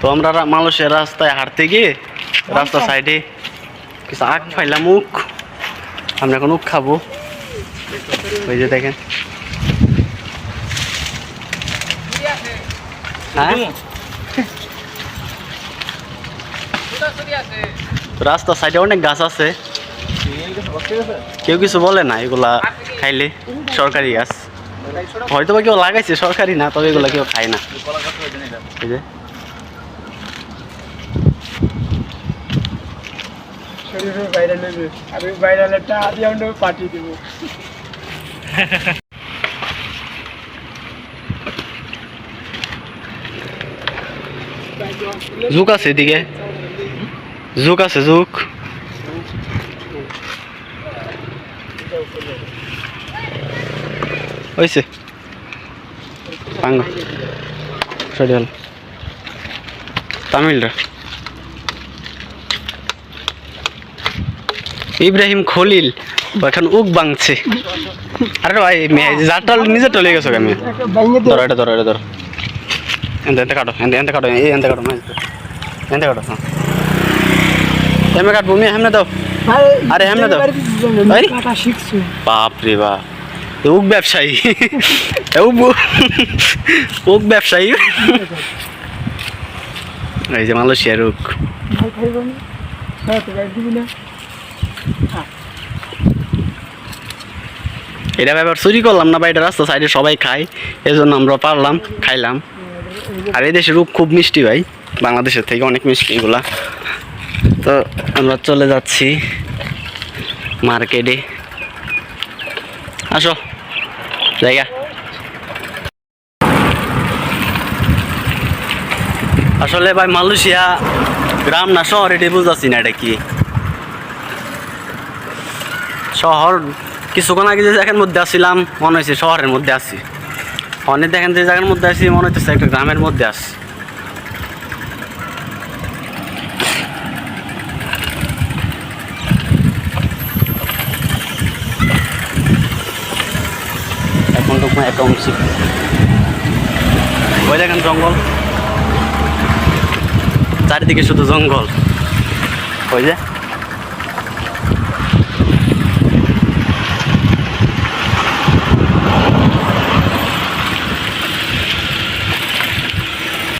তো আমরা মানুষের রাস্তায় হাঁটতে গিয়ে রাস্তা সাইডে কিছু আখ ফাইলাম মুখ। আমরা এখন উখ খাব। ওই যে দেখেন। হ্যাঁ? রাস্তা সাইডে অনেক গাছ আছে। কেউ কিছু বলে না এগুলা খাইলে সরকারি গাছ। হয়তো বা কেউ লাগাইছে সরকারি না তবে এগুলা কেউ খায় না। এই যে। শরীরে বাইরে নেবে আর ওই ভাইরালেরটা আদি আমরা পাঠিয়ে দেবো জুক আছে এদিকে জুক আছে জুক হয়েছে পাঙ্গা সরি হল তামিলরা ইব্রাহিম খলিল। এখন উক বাংছে। আরে ভাই যারটা নিজে টলে গেছো একটা ধরো এটা ধরো এটা, ধরো। এনতে এনতে কাটো, এনতে এনতে কাটো, এই এনতে কাটো মাছ এনতে। কাটো হ্যাঁ। এমে কাটবো, মেয়ে, হেমনে দাও। আরে, হেমনে দাও। শিখছো বাপ রে বাপ উক ব্যবসায়ী। এ উক ব্যবসায়ী। এই যে মালয়েশিয়ার উক ভাই না দিবি না এটা ব্যাপার, চুরি করলাম না বা এটা রাস্তা সাইডে সবাই খায় এই জন্য আমরা পারলাম, খাইলাম। আর এই দেশের রূপ খুব মিষ্টি ভাই, বাংলাদেশের থেকে অনেক মিষ্টি এগুলা। তো আমরা চলে যাচ্ছি মার্কেটে। আসো, জায়গা। আসলে ভাই মালয়েশিয়া গ্রাম না শহর এটি বুঝাচ্ছি না এটা কি। শহর, কিছুক্ষণ আগে যে জায়গার মধ্যে আসছিলাম, মনে হয়েছে শহরের মধ্যে আছি। অনেক দেখেন যে জায়গার মধ্যে আছি, মনে হচ্ছে একটা গ্রামের মধ্যে আছি। এখন তো ওই দেখেন জঙ্গল। চারিদিকে শুধু জঙ্গল। ওই যে।